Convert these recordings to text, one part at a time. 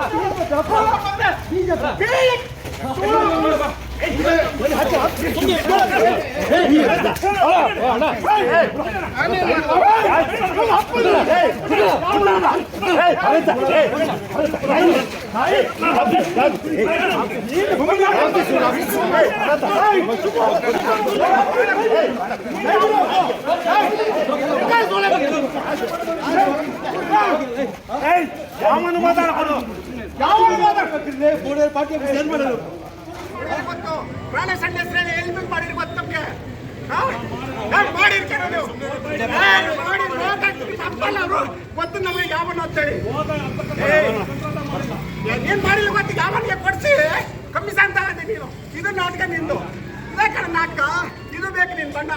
Hey! ಯಾವನು ಮಾತಾಡೋದು ಯಾವ ಮಾತಾಡ್ಕೊತಿರ್ಲಿ ಬೋರ್ಡರ್ ಪಾರ್ಟಿ ಏನ್ ಮಾಡೋದು ಗೊತ್ತು ಪ್ರಾಣ ಸಂಡಸ್ರಲ್ಲಿ ಎಲ್ಬಿಂಗ್ ಮಾಡಿರಿ ಗೊತ್ತು ನಮ್ಗೆ ಮಾಡಿರ್ತೀರ ನೀವು ಮಾಡಿ ತಪ್ಪಲ್ಲ ಅವರು ಗೊತ್ತು ನಮಗೆ ಯಾವನು ಅಂತೇಳಿ ಹೇಳಿ ಏನ್ ಮಾಡಿಲ್ಲ ಗೊತ್ತು ಯಾವನಿಗೆ ಕೊಡ್ಸಿ ಕಮ್ಮಿಸನ್ ತಗೊಂಡಿ ನೀನು ಇದು ನಾಟಕ ನಿಂದು ಇದೇ ಕಣ ನಾಟಕ ಇದು ಬೇಕು ನಿನ್ ಬಣ್ಣ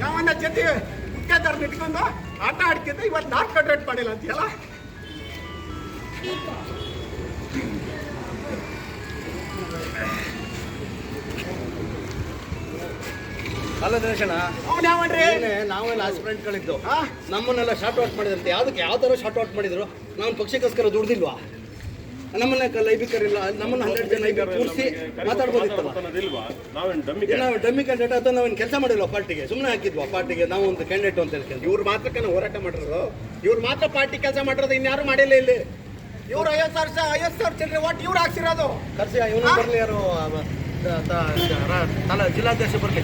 ಯಾವನ್ನ ಜೊತೆ ಮುಖ್ಯದಾರನ್ನ ಇಟ್ಕೊಂಡು ಆಟ ಆಡ್ತಿದ್ದೆ ಇವತ್ತು ನಾನ್ ರೇಟ್ ಮಾಡಿಲ್ಲ ಅಂತೀಯಲ್ಲ ಅಲ್ಲ ಏನೇ ನಾವೆಲ್ಲ ಆಸ್ಪಿರೆಂಟ್ಗಳಿದ್ದು? ನಮ್ಮನ್ನೆಲ್ಲ ಶಾರ್ಟ್ ಔಟ್ ಮಾಡಿದಂತೆ ಯಾವ್ದಕ್ಕೆ? ಯಾವ ಥರ ಶಾರ್ಟ್ ಔಟ್ ಮಾಡಿದ್ರು? ನಾನು ಪಕ್ಷಕ್ಕೋಸ್ಕರ ದುಡ್ದಿಲ್ವಾ? ನಮ್ಮನ್ನ ಲೈಬಿಕರಿಲ್ಲ ನಮ್ಮನ್ನ ಹನ್ನೆರಡು ಜನ ಲೈಬಿಕ್ ಕೂರಿಸಿ ಮಾತಾಡ್ಬೋದಿತ್ತಲ್ಲ ನಾವು ಡಮ್ಮಿ ಕ್ಯಾಂಡಿಡೇಟ್ ಅಥವಾ ನಾವೇನು ಕೆಲಸ ಮಾಡಿಲ್ಲ ಪಾರ್ಟಿಗೆ? ಸುಮ್ಮನೆ ಹಾಕಿದ್ವಾ ಪಾರ್ಟಿಗೆ? ನಾವು ಒಂದು ಕ್ಯಾಂಡಿಡೇಟ್ ಅಂತ ಹೇಳ್ಕೊಂಡು. ಇವ್ರು ಮಾತ್ರಕ್ಕೆ ನಾವು ಹೋರಾಟ ಮಾಡಿರೋದು. ಇವ್ರು ಮಾತ್ರ ಪಾರ್ಟಿ ಕೆಲಸ ಮಾಡಿರೋದು ಇನ್ಯಾರು ಮಾಡಿಲ್ಲ ಇಲ್ಲಿ. ಇವ್ರು ಐವತ್ತು ಸಾವಿರ ಐವತ್ತು ಸಾವಿರ ಚಿಲ್ಲರೆ ಒಟ್ಟು ಇವ್ರು ಹಾಕ್ಸಿರೋದು. ಕರ್ಸಿ ಇವನು ಬರಲಿ ಯಾರು? ಜಿಲ್ಲಾಧ್ಯಕ್ಷ ಬರಲಿ.